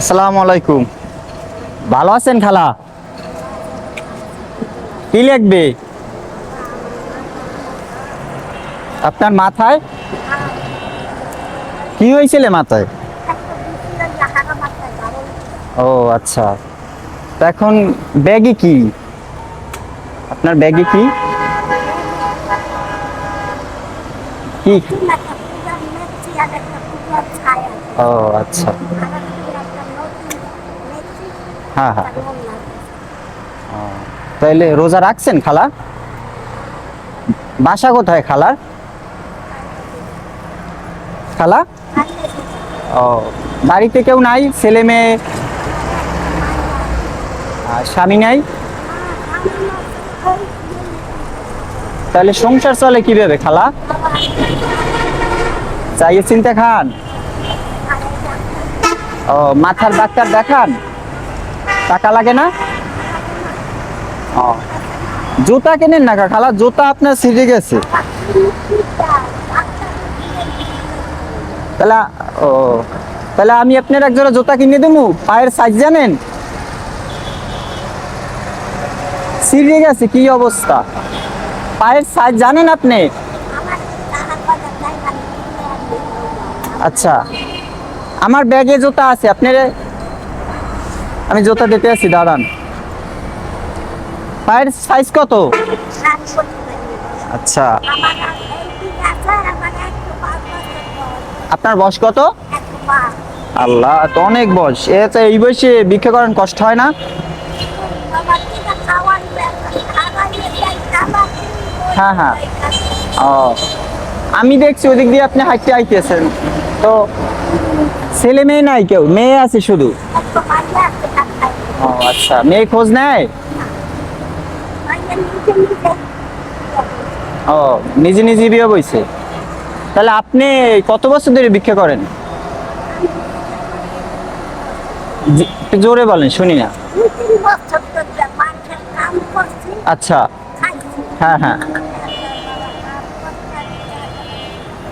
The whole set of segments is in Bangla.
আসসালামু আলাইকুম। ভালো আছেন খালা? কি লিখবে আপনার মাথায়? কি হয়েছিল মাথায়? ও আচ্ছা। তো এখন ব্যাগে কি? আপনার ব্যাগে কি? কি? ও আচ্ছা। হ্যাঁ হ্যাঁ। তাইলে রোজা রাখছেন খালা? বাসা কোথায় খালার খালা? ও বাড়িতে কেউ নাই? ছেলে মেয়ে? আর স্বামী নাই? তাহলে সংসার চলে কীভাবে খালা? চাইয়ে চিনতে খান। ও মাথার ডাক্তার দেখান? টাকা লাগে না? জুতা কেনেন না খালা, জুতা আপনার ছিঁড়ে গেছে। তাহলে, ও, তাহলে আমি আপনার এক জোড়া জুতা কিনে দেবো, পায়ের সাইজ জানেন? ছিঁড়ে গেছে, কি অবস্থা? পায়ের সাইজ জানেন আপনি? আচ্ছা আমার ব্যাগে জুতা আছে, আপনার আমি জুতা দিতে আছি দাঁড়ান। পায়ের সাইজ কত? আচ্ছা। আপনার বয়স কত? আল্লাহ তো অনেক বয়স। এ তো এই বয়সে ভিক্ষা করেন কষ্ট হয় না? হ্যাঁ, হ্যাঁ। ও। আমি দেখছি ওদিক দিয়ে আপনি হাঁটতে আইতেছেন। তো ছেলে মেয়ে নাই কেউ? মেয়ে আছে শুধু? আচ্ছা মেয়ে খোঁজ নেয়? ও, নিজে নিজে বিয়ে বইছে? তাহলে আপনি কত বছর ধরে ভিক্ষা করেন? জোরে বলেন, শুনি না। আচ্ছা। হ্যাঁ হ্যাঁ।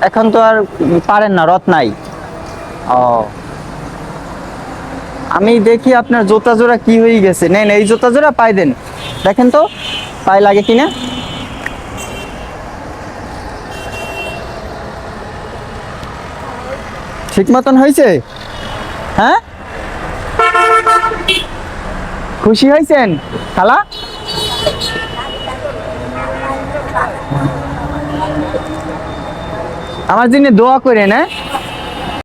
এখন তো আর পারেন না, রথ নাই। ও। আমি দেখি আপনার জুতা জোড়া কি হয়ে গেছে। নেন, এই জুতা জোড়া পাই দেন। দেখেন তো পায়ে লাগে কিনা? ঠিক মতন হয়েছে? হ্যাঁ? খুশি হয়েছেন, খালা? আমার জন্য দোয়া করে না